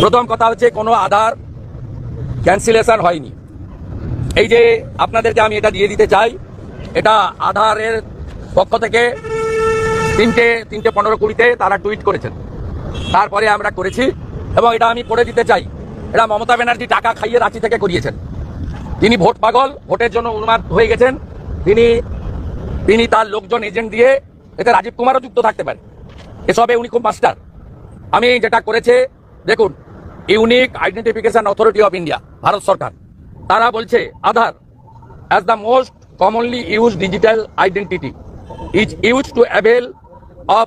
প্রথম কথা হচ্ছে কোনো আধার ক্যান্সেলেশন হয়নি। এই যে আপনাদেরকে আমি এটা দিয়ে দিতে চাই, এটা আধারের পক্ষ থেকে তিনটে তিনটে পনেরো কুড়িতে তারা টুইট করেছেন। তারপরে আমরা করেছি এবং এটা আমি পড়ে দিতে চাই। এটা মমতা ব্যানার্জি টাকা খাইয়ে রাঁচি থেকে করিয়েছেন। তিনি ভোট পাগল, ভোটের জন্য উন্মাদ হয়ে গেছেন। তিনি তিনি তার লোকজন এজেন্ট দিয়ে এতে রাজীব কুমারও যুক্ত থাকতে পারে। এসবে উনি খুব মাস্টার। আমি যেটা করেছে দেখুন unique identification authority of India Bharat সরকার। তারা বলছে Aadhaar as the most commonly use digital identity is use to avail of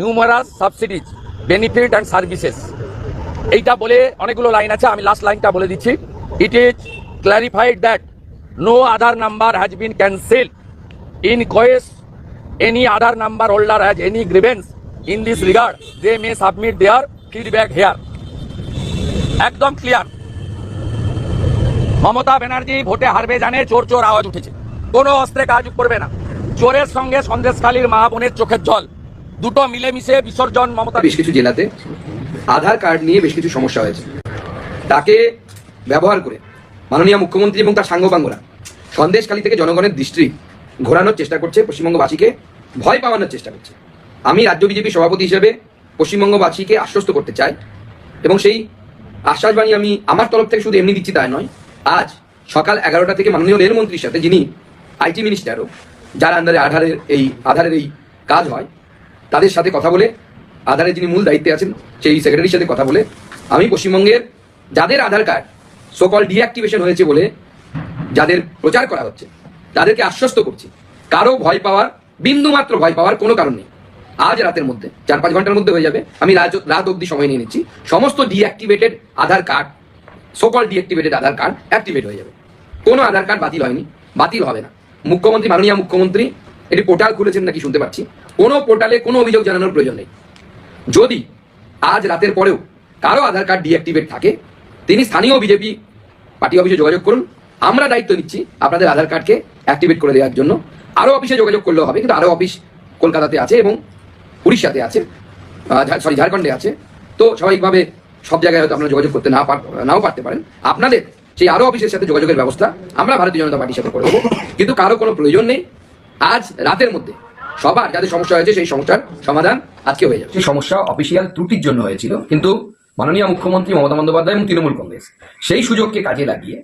numerous subsidies benefit and services এইটা বলে অনেকগুলো লাইন আছে আমি লাস্ট লাইনটা বলে দিচ্ছি। It is clarified that no Aadhaar number has been cancel in case any other number holder has any grievance in this regard, they may submit their feedback here. একদম clear Mamata Banerjee ভোটে হারবে জানে চোর চোর আওয়াজ উঠেছে। কোনো অস্ত্রে কাজ করবে না। চোরের সঙ্গে সন্দেশখালীর মা বোনের চোখের জল। দুটো মিলেমিশে বিসর্জন মমতা বেশ কিছু জেলাতে আধার কার্ড নিয়ে বেশ কিছু সমস্যা হয়েছে। তাকে ব্যবহার করে মাননীয় মুখ্যমন্ত্রী এবং তার সাঙ্গপাঙ্গরা সন্দেশখালী থেকে জনগণের দৃষ্টি ঘোরানোর চেষ্টা করছে, পশ্চিমবঙ্গবাসীকে ভয় পাওয়ানোর চেষ্টা করছে। আমি রাজ্য বিজেপি সভাপতি হিসেবে পশ্চিমবঙ্গবাসীকে আশ্বস্ত করতে চাই এবং সেই আশ্বাসবাণী আমি আমার তরফ থেকে শুধু এমনি দিচ্ছি তাই নয়। আজ সকাল এগারোটা থেকে মাননীয় রেলমন্ত্রীর সাথে যিনি আইটি মিনিস্টারও, যার আন্ডারে আধারের এই আধারের এই কাজ হয়, তাদের সাথে কথা বলে, আধারের যিনি মূল দায়িত্বে আছেন, সেই সেক্রেটারির সাথে কথা বলে, আমি পশ্চিমবঙ্গের যাদের আধার কার্ড সকল ডিঅ্যাক্টিভেশন হয়েছে বলে যাদের প্রচার করা হচ্ছে, তাদেরকে আশ্বস্ত করছি। কারও ভয় পাওয়ার বিন্দু মাত্র ভয় পাওয়ার কোনো কারণ নেই। আজ রাতের মধ্যে, চার পাঁচ ঘণ্টার মধ্যে হয়ে যাবে। আমি রাত অবধি সময় নিয়ে নিচ্ছি। সমস্ত ডিঅ্যাক্টিভেটেড আধার কার্ড সকল ডিঅ্যাক্টিভেটেড আধার কার্ড অ্যাক্টিভেট হয়ে যাবে। কোনো আধার কার্ড বাতিল হয়নি, বাতিল হবে না। মুখ্যমন্ত্রী, মাননীয় মুখ্যমন্ত্রী, এটি পোর্টাল খুলেছেন নাকি শুনতে পাচ্ছি। কোনো পোর্টালে কোনো অভিযোগ জানানোর প্রয়োজন নেই। যদি আজ রাতের পরেও কারও আধার কার্ড ডিঅ্যাক্টিভেট থাকে, তিনি স্থানীয় বিজেপি পার্টি অফিসে যোগাযোগ করুন। আমরা দায়িত্ব নিচ্ছি আপনাদের আধার কার্ডকে অ্যাক্টিভেট করে দেওয়ার জন্য। আরও অফিসে যোগাযোগ করলেও হবে, কিন্তু আরও অফিস কলকাতাতে আছে এবং উড়িষ্যাতে আছে সরি ঝাড়খণ্ডে আছে। তো স্বাভাবিকভাবে সব জায়গায় হয়তো আপনারা যোগাযোগ করতে না নাও পারতে পারেন। আপনাদের সেই আরও অফিসের সাথে যোগাযোগের ব্যবস্থা আমরা ভারতীয় জনতা পার্টির সাথে করে দেবো। কিন্তু কারও কোনো প্রয়োজন নেই। আজ রাতের মধ্যে সবার যাদের সমস্যা হয়েছে সেই সমস্যার সমাধান আজকে হয়ে যাবে। সেই সমস্যা অফিসিয়াল ত্রুটির জন্য হয়েছিল, কিন্তু মাননীয় মুখ্যমন্ত্রী মমতা বন্দ্যোপাধ্যায় এবং তৃণমূল কংগ্রেস সেই সুযোগকে কাজে লাগিয়ে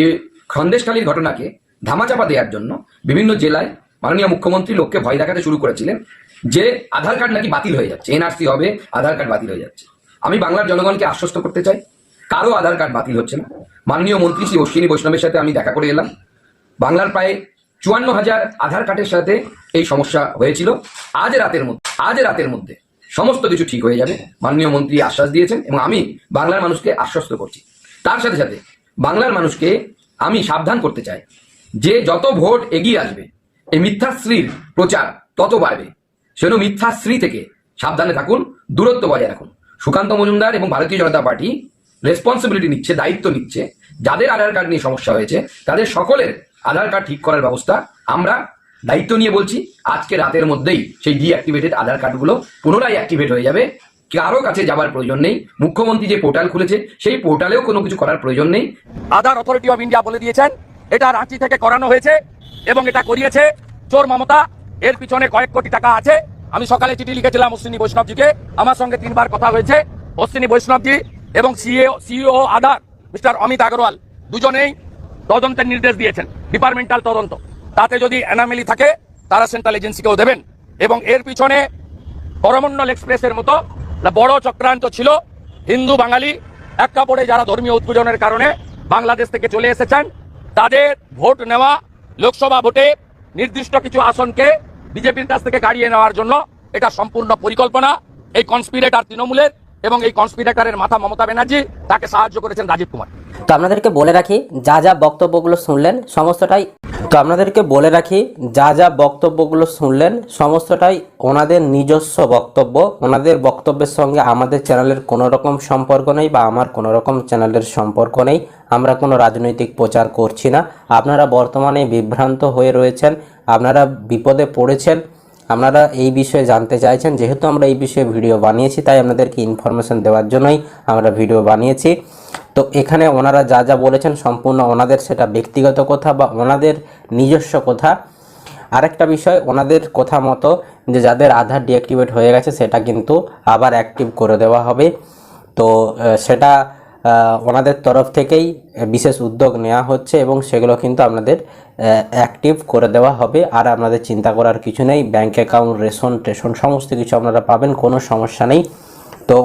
এই সন্দেশখালীর ঘটনাকে ধামাচাপা দেওয়ার জন্য বিভিন্ন জেলায় মাননীয় মুখ্যমন্ত্রী লোককে ভয় দেখাতে শুরু করেছিলেন। যে আধার কার্ড নাকি বাতিল হয়ে যাচ্ছে, এনআরসি হবে, আধার কার্ড বাতিল হয়ে যাচ্ছে। আমি বাংলার জনগণকে আশ্বস্ত করতে চাই, কারও আধার কার্ড বাতিল হচ্ছে না। মাননীয় মন্ত্রী শ্রী অশ্বিনী বৈষ্ণবের সাথে আমি দেখা করে এলাম। বাংলার প্রায় চুয়ান্ন হাজার আধার কার্ডের সাথে এই সমস্যা হয়েছিল। আজ রাতের মধ্যে, আজ রাতের মধ্যে সমস্ত কিছু ঠিক হয়ে যাবে, মাননীয় মন্ত্রী আশ্বাস দিয়েছেন এবং আমি বাংলার মানুষকে আশ্বস্ত করছি। তার সাথে সাথে বাংলার মানুষকে আমি সাবধান করতে চাই যে যত ভোট এগিয়ে আসবে, এই মিথ্যাশ্রীর প্রচার তত বাড়বে। সেজন্য মিথ্যাশ্রী থেকে সাবধানে থাকুন, দূরত্ব বজায় রাখুন। সুকান্ত মজুমদার এবং ভারতীয় জনতা পার্টি রেসপন্সিবিলিটি নিচ্ছে, দায়িত্ব নিচ্ছে। যাদের আধার কার্ড নিয়ে সমস্যা হয়েছে, তাদের সকলের আধার কার্ড ঠিক করার ব্যবস্থা আমরা দায়িত্ব নিয়ে বলছি। আজকে রাতের মধ্যেই সেই ডিঅ্যাক্টিভেটেড আধার কার্ডগুলো পুনরায় অ্যাক্টিভেট হয়ে যাবে। কারও কাছে যাবার প্রয়োজন নেই। মুখ্যমন্ত্রী যে পোর্টাল খুলেছে, সেই পোর্টালেও কোনো কিছু করার প্রয়োজন নেই। আধার অথরিটি অফ ইন্ডিয়া বলে দিয়েছেন, এটা রাঁচি থেকে করানো হয়েছে এবং এটা করিয়েছে চোর মমতা। এর পিছনে কয়েক কোটি টাকা আছে। আমি সকালে চিঠি লিখেছিলাম অশ্বিনী বৈষ্ণবজিকে। আমার সঙ্গে তিনবার কথা হয়েছে। অশ্বিনী বৈষ্ণবজি এবং CA, CEO Aadhaar mister Amit Agarwal দুজনেই তদন্তের নির্দেশ দিয়েছেন, ডিপার্টমেন্টাল তদন্ত। তাতে যদি অ্যানামেলি থাকে, তারা সেন্ট্রাল এজেন্সিকেও দেবেন। এবং এর পিছনে করমন্ডল এক্সপ্রেসের মতো বড় চক্রান্ত ছিল। হিন্দু বাঙালি এক কাপড়ে যারা ধর্মীয় উৎপীড়নের কারণে বাংলাদেশ থেকে চলে এসেছেন, তাদের ভোট নেওয়া লোকসভা ভোটে নির্দিষ্ট কিছু আসনকে বিজেপির কাছ থেকে কাড়িয়ে নেওয়ার জন্য এটা সম্পূর্ণ পরিকল্পনা। এই কনস্পিরেটার তৃণমূলের এবং এই কনস্পিরেটারের মাথা মমতা ব্যানার্জি তাকে সাহায্য করেছেন রাজীব কুমার। তো আপনাদেরকে বলে রাখি, যা যা বক্তব্যগুলো শুনলেন সমস্তটাই তো আপনাদেরকে বলে রাখি, যা যা বক্তব্যগুলো শুনলেন সমস্তটাই ওনাদের নিজস্ব বক্তব্য। ওনাদের বক্তব্যের সঙ্গে আমাদের চ্যানেলের কোনো রকম সম্পর্ক নেই বা আমার কোনো রকম চ্যানেলের সম্পর্ক নেই। আমরা কোনো রাজনৈতিক প্রচার করছি না। আপনারা বর্তমানে বিভ্রান্ত হয়ে রয়েছেন, আপনারা বিপদে পড়েছেন। আপনারা এই বিষয়ে জানতে চাইছেন, যেহেতু আমরা এই বিষয়ে ভিডিও বানিয়েছি, তাই আপনাদেরকে ইনফরমেশন দেওয়ার জন্যই আমরা ভিডিও বানিয়েছি। তো এখানে ওনারা যা যা বলেছেন সম্পূর্ণ ওনাদের সেটা ব্যক্তিগত কথা বা ওনাদের নিজস্ব কথা। আরেকটা বিষয়, ওনাদের কথা মতো যে যাদের আধার ডিঅ্যাক্টিভেট হয়ে গেছে, সেটা কিন্তু আবার অ্যাক্টিভ করে দেওয়া হবে। তো সেটা ওনাদের তরফ থেকেই বিশেষ উদ্যোগ নেওয়া হচ্ছে এবং সেগুলো কিন্তু আপনাদের অ্যাক্টিভ করে দেওয়া হবে। আর আপনাদের চিন্তা করার কিছু নেই। ব্যাঙ্ক অ্যাকাউন্ট রেশন টেশন সমস্ত কিছু আপনারা পাবেন, কোনো সমস্যা নেই। তো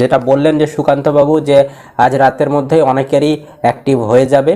যেটা বললেন যে সুকান্তবাবু যে আজ রাতের মধ্যেই অনেকেরই অ্যাক্টিভ হয়ে যাবে।